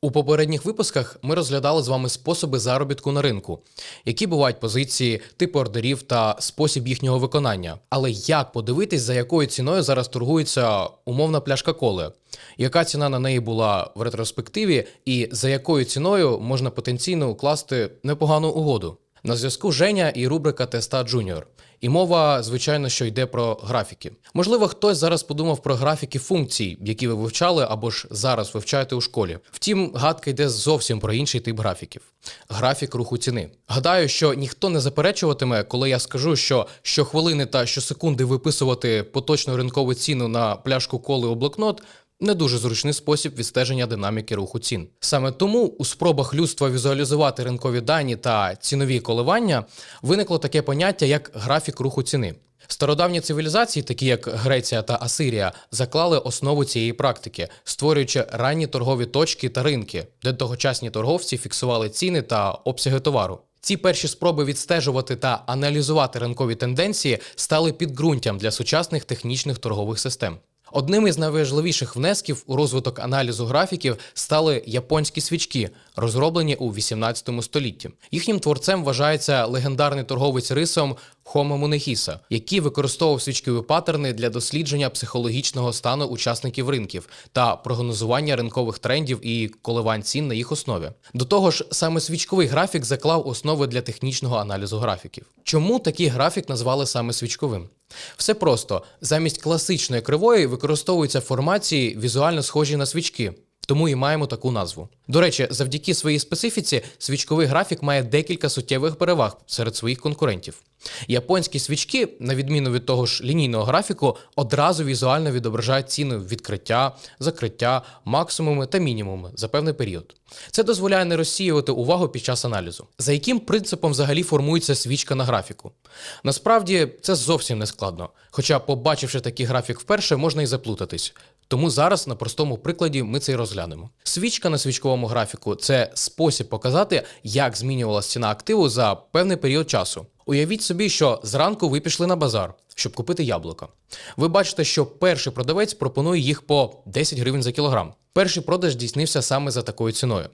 У попередніх випусках ми розглядали з вами способи заробітку на ринку, які бувають позиції, типи ордерів та спосіб їхнього виконання. Але як подивитись, за якою ціною зараз торгується умовна пляшка коли? Яка ціна на неї була в ретроспективі, і за якою ціною можна потенційно укласти непогану угоду? На зв'язку Женя і рубрика Теста Джуніор. І мова, звичайно, що йде про графіки. Можливо, хтось зараз подумав про графіки функцій, які ви вивчали або ж зараз вивчаєте у школі. Втім, гадка йде зовсім про інший тип графіків графік руху ціни. Гадаю, що ніхто не заперечуватиме, коли я скажу, що щохвилини та щосекунди виписувати поточну ринкову ціну на пляшку коли у блокнот. Не дуже зручний спосіб відстеження динаміки руху цін. Саме тому у спробах людства візуалізувати ринкові дані та цінові коливання виникло таке поняття як графік руху ціни. Стародавні цивілізації, такі як Греція та Асирія, заклали основу цієї практики, створюючи ранні торгові точки та ринки, де тогочасні торговці фіксували ціни та обсяги товару. Ці перші спроби відстежувати та аналізувати ринкові тенденції стали підґрунтям для сучасних технічних торгових систем. Одним із найважливіших внесків у розвиток аналізу графіків стали японські свічки, розроблені у 18 столітті. Їхнім творцем вважається легендарний торговець рисом Хомо Мунехіса, який використовував свічкові паттерни для дослідження психологічного стану учасників ринків та прогнозування ринкових трендів і коливань цін на їх основі. До того ж, саме свічковий графік заклав основи для технічного аналізу графіків. Чому такий графік назвали саме свічковим? Все просто замість класичної кривої використовуються формації візуально схожі на свічки. Тому і маємо таку назву. До речі, завдяки своїй специфіці, свічковий графік має декілька суттєвих переваг серед своїх конкурентів. Японські свічки, на відміну від того ж лінійного графіку, одразу візуально відображають ціни відкриття, закриття, максимуми та мінімуми за певний період. Це дозволяє не розсіювати увагу під час аналізу. За яким принципом взагалі формується свічка на графіку? Насправді це зовсім не складно. Хоча, побачивши такий графік вперше, можна і заплутатись. Тому зараз на простому прикладі ми це й розглянемо. Свічка на свічковому графіку це спосіб показати, як змінювалася ціна активу за певний період часу. Уявіть собі, що зранку ви пішли на базар, щоб купити яблука. Ви бачите, що перший продавець пропонує їх по 10 гривень за кілограм. Перший продаж здійснився саме за такою ціною.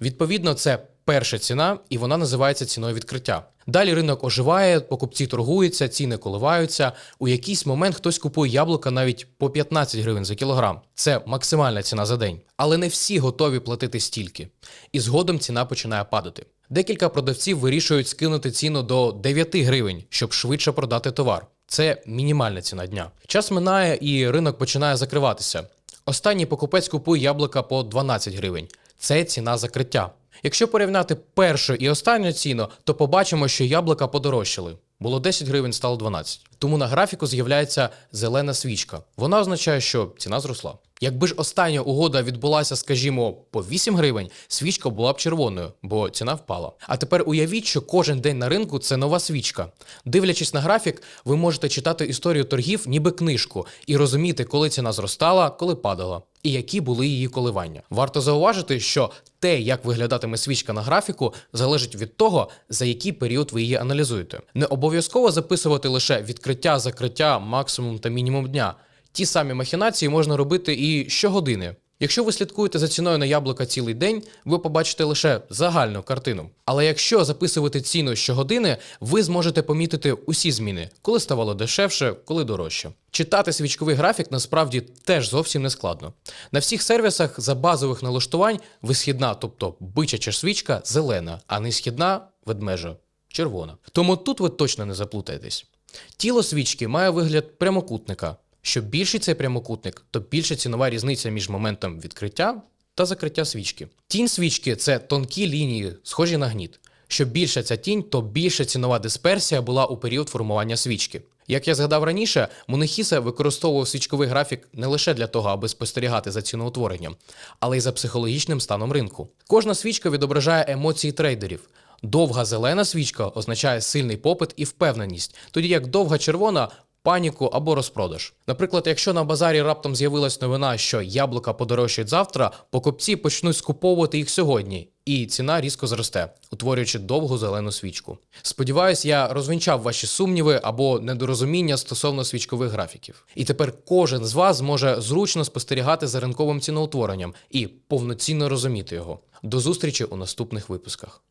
Відповідно, це перша ціна, і вона називається ціною відкриття. Далі ринок оживає, покупці торгуються, ціни коливаються. У якийсь момент хтось купує яблука навіть по 15 гривень за кілограм. Це максимальна ціна за день. Але не всі готові платити стільки. І згодом ціна починає падати. Декілька продавців вирішують скинути ціну до 9 гривень, щоб швидше продати товар. Це мінімальна ціна дня. Час минає і ринок починає закриватися. Останній покупець купує яблука по 12 гривень. Це ціна закриття. Якщо порівняти першу і останню ціну, то побачимо, що яблука подорожчали. Було 10 гривень, стало 12. Тому на графіку з'являється зелена свічка. Вона означає, що ціна зросла. Якби ж остання угода відбулася, скажімо, по 8 гривень, свічка була б червоною, бо ціна впала. А тепер уявіть, що кожен день на ринку це нова свічка. Дивлячись на графік, ви можете читати історію торгів, ніби книжку, і розуміти, коли ціна зростала, коли падала. І які були її коливання. Варто зауважити, що те, як виглядатиме свічка на графіку, залежить від того, за який період ви її аналізуєте. Не обов'язково записувати лише відкриття, закриття, максимум та мінімум дня. Ті самі махінації можна робити і щогодини. Якщо ви слідкуєте за ціною на яблука цілий день, ви побачите лише загальну картину. Але якщо записувати ціну щогодини, ви зможете помітити усі зміни, коли ставало дешевше, коли дорожче. Читати свічковий графік насправді теж зовсім не складно. На всіх сервісах за базових налаштувань висхідна, тобто бичача свічка, зелена, а несхідна ведмежа червона. Тому тут ви точно не заплутаєтесь. Тіло свічки має вигляд прямокутника. Що більший цей прямокутник, то більша цінова різниця між моментом відкриття та закриття свічки. Тінь свічки це тонкі лінії, схожі на гніт. Що більша ця тінь, то більша цінова дисперсія була у період формування свічки. Як я згадав раніше, Мунехіса використовував свічковий графік не лише для того, аби спостерігати за ціноутворенням, але й за психологічним станом ринку. Кожна свічка відображає емоції трейдерів. Довга зелена свічка означає сильний попит і впевненість, тоді як довга червона паніку або розпродаж. Наприклад, якщо на базарі раптом з'явилась новина, що яблука подорожчають завтра, покупці почнуть скуповувати їх сьогодні. і ціна різко зросте, утворюючи довгу зелену свічку. Сподіваюсь, я розвінчав ваші сумніви або недорозуміння стосовно свічкових графіків. І тепер кожен з вас зможе зручно спостерігати за ринковим ціноутворенням і повноцінно розуміти його. До зустрічі у наступних випусках.